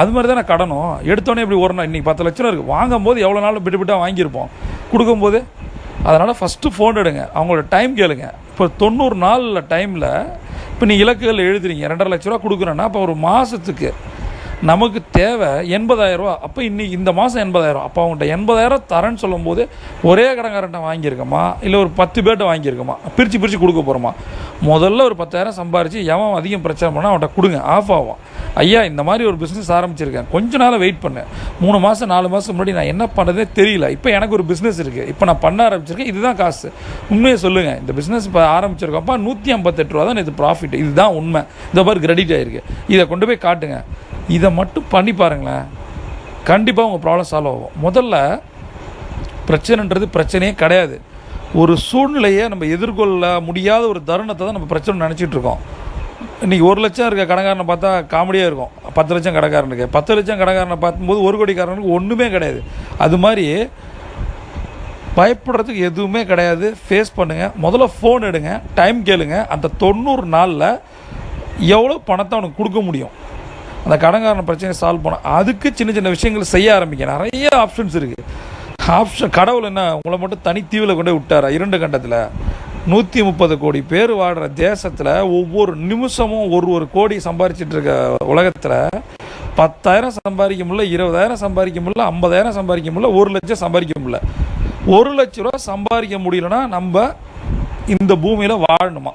அது மாதிரி தானே கடனும். எடுத்தோடனே இப்படி ஒரு நாள் இன்றைக்கி பத்து லட்சம் இருக்குது வாங்கும்போது எவ்வளோ நாள் விட்டு பிட்டாக வாங்கியிருப்போம். கொடுக்கும்போது அதனால் ஃபஸ்ட்டு ஃபோன் எடுங்க. அவங்களோட டைம் கேளுங்க. இப்போ தொண்ணூறு நாளில் டைமில் இப்போ நீ இலக்குகள் எழுதுறீங்க. ரெண்டரை லட்ச ரூபா கொடுக்குறேன்னா அப்போ ஒரு மாதத்துக்கு நமக்கு தேவை எண்பதாயிரம் ரூபா. அப்போ இன்னைக்கு இந்த மாதம் எண்பதாயிரம் அப்போ அவங்கள்ட்ட எண்பதாயிரம் தரேன்னு சொல்லும்போது ஒரே கடங்காரன்ட்ட வாங்கியிருக்கோமா? இல்லை ஒரு பத்து பேர்ட்ட வாங்கியிருக்கோமா? பிரித்து பிரித்து கொடுக்க போகிறோமா முதல்ல ஒரு பத்தாயிரம் சம்பாரித்து எவன் அதிகம் பிரச்சனை பண்ணால் அவன்கிட்ட கொடுங்க ஆஃப் ஆகும் ஐயா இந்த மாதிரி ஒரு பிஸ்னஸ் ஆரம்பிச்சிருக்கேன். கொஞ்ச நாள் வெயிட் பண்ணேன். மூணு மாதம் நாலு மாதம் முன்னாடி நான் என்ன பண்ணுறதே தெரியல. இப்போ எனக்கு ஒரு பிஸ்னஸ் இருக்குது இப்போ நான் பண்ண ஆரம்பிச்சிருக்கேன். இதுதான் காசு. உண்மையை சொல்லுங்கள் இந்த பிஸ்னஸ் இப்போ ஆரம்பிச்சிருக்கோம்ப்பா நூற்றி ஐம்பத்தெட்டு ரூபா தான் இது ப்ராஃபிட் இதுதான் உண்மை. இந்த மாதிரி கிரெடிட் ஆகிருக்கு இதை கொண்டு போய் காட்டுங்க. இதை மட்டும் பண்ணி பாருங்களேன். கண்டிப்பாக உங்கள் ப்ராப்ளம் சால்வ் ஆகும். முதல்ல பிரச்சனைன்றது பிரச்சனையே கிடையாது. ஒரு சூழ்நிலையை நம்ம எதிர்கொள்ள முடியாத ஒரு தருணத்தை தான் நம்ம பிரச்சனை நினச்சிட்டு இருக்கோம். இன்றைக்கி ஒரு லட்சம் இருக்க கடைக்காரனை பார்த்தா காமெடியாக இருக்கும். பத்து லட்சம் கடைக்காரனுக்கு. பத்து லட்சம் கடைக்காரனை பார்க்கும்போது ஒரு கோடிக்காரனுக்கு ஒன்றுமே கிடையாது. அது மாதிரி பயப்படுறதுக்கு எதுவுமே கிடையாது. ஃபேஸ் பண்ணுங்கள் முதல்ல ஃபோன் எடுங்க. டைம் கேளுங்க. அந்த தொண்ணூறு நாளில் எவ்வளோ பணத்தை அவனுக்கு கொடுக்க முடியும்? அந்த கடன்காரன பிரச்சனையை சால்வ் பண்ண அதுக்கு சின்ன சின்ன விஷயங்கள் செய்ய ஆரம்பிக்க. நிறைய ஆப்ஷன்ஸ் இருக்குது ஆப்ஷன் கடவுள் என்ன உங்களை மட்டும் தனித்தீவில் கொண்டு போய் விட்டாரா? இரண்டு கண்டத்தில். நூற்றி முப்பது கோடி பேர் வாடுற தேசத்தில் ஒவ்வொரு நிமிஷமும் ஒரு ஒரு கோடி சம்பாரிச்சிட்டு இருக்க உலகத்தில் பத்தாயிரம் சம்பாதிக்க முடியல இருபதாயிரம் சம்பாதிக்க முடியல ஐம்பதாயிரம் சம்பாதிக்க முடியல ஒரு லட்சம் சம்பாதிக்க முடியல. ஒரு லட்ச ரூபா சம்பாதிக்க முடியலன்னா நம்ம இந்த பூமியில் வாழணுமா?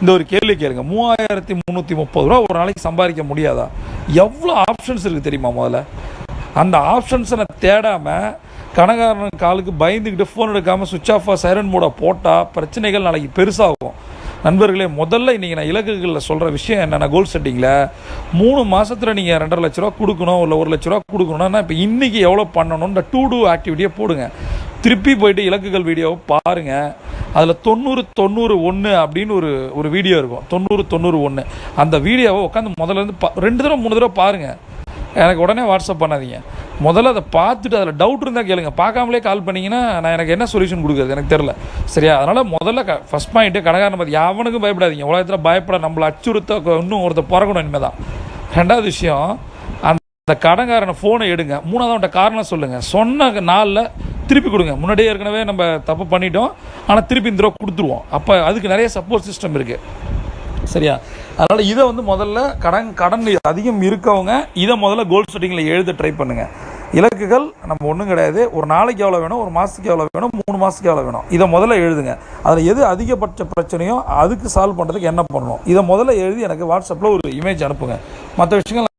இந்த ஒரு கேள்வி கேளுங்க. மூவாயிரத்தி முந்நூற்றி முப்பது ரூபா ஒரு நாளைக்கு சம்பாதிக்க முடியாதா? எவ்வளோ ஆப்ஷன்ஸ் இருக்குது தெரியுமா முதல்ல? அந்த ஆப்ஷன்ஸை தேடாமல் கணக்காரன் காலுக்கு பயந்துக்கிட்டு ஃபோன் எடுக்காமல் சுவிட்ச் ஆஃபாக சைரன் மோட போட்டால் பிரச்சனைகள் நாளைக்கு பெருசாகும். நண்பர்களே முதல்ல இன்றைக்கி நான் இலக்குகளில் சொல்கிற விஷயம் என்னென்ன கோல் செட்டிங்கில் மூணு மாதத்தில் நீங்கள் ரெண்டரை லட்ச ரூபா கொடுக்கணும் இல்லை ஒரு லட்ச ரூபா கொடுக்கணும்னா இப்போ இன்றைக்கி எவ்வளோ பண்ணணும் இந்த டூ டூ ஆக்டிவிட்டியை போடுங்க. திருப்பி போயிட்டு இலக்குகள் வீடியோவை பாருங்கள் அதில் தொண்ணூறு தொண்ணூறு ஒன்று அப்படின்னு ஒரு ஒரு வீடியோ இருக்கும். தொண்ணூறு தொண்ணூறு ஒன்று அந்த வீடியோவை உட்காந்து முதல்ல இருந்து பா ரெண்டு தடவை மூணு தடவை பாருங்கள் எனக்கு உடனே வாட்ஸ்அப் பண்ணாதீங்க. முதல்ல அதை பார்த்துட்டு அதில் டவுட் இருந்தால் கேளுங்க. பார்க்காமலே கால் பண்ணிங்கன்னா நான் எனக்கு என்ன சொல்யூஷன் கொடுக்குறது? எனக்கு தெரில சரியா? அதனால் முதல்ல க ஃபஸ்ட் பாயிண்ட்டு கடைக்காரனை பார்த்து அவனுக்கும் பயப்படாதீங்க. உலகத்தில் பயப்பட நம்மளை அச்சுறுத்த இன்னும் ஒருத்தர் பிறக்கணும் இனிமேல் தான் ரெண்டாவது விஷயம் அந்த கடன்காரனை ஃபோனை எடுங்க. மூணாவது அவன்கிட்ட காரணம் சொல்லுங்கள் சொன்ன நாளில் திருப்பி கொடுங்க. முன்னாடியே ஏற்கனவே நம்ம தப்பு பண்ணிட்டோம். ஆனால் திருப்பி இந்த தடவை கொடுத்துருவோம். அப்போ அதுக்கு நிறைய சப்போர்ட் சிஸ்டம் இருக்குது சரியா? அதனால் இதை வந்து முதல்ல கடன் கடன் அதிகம் இருக்கவங்க இதை முதல்ல கோல் செட்டிங்கில் எழுத ட்ரை பண்ணுங்கள் இலக்குகள் நம்ம ஒன்றும் கிடையாது. ஒரு நாளைக்கு எவ்வளோ வேணும்? ஒரு மாதத்துக்கு எவ்வளோ வேணும்? மூணு மாதத்துக்கு எவ்வளோ வேணும்? இதை முதல்ல எழுதுங்க. அதில் எது அதிகபட்ச பிரச்சனையோ அதுக்கு சால்வ் பண்ணுறதுக்கு என்ன பண்ணணும்? இதை முதல்ல எழுதி எனக்கு வாட்ஸ்அப்பில் ஒரு இமேஜ் அனுப்புங்க. மற்ற விஷயங்கள்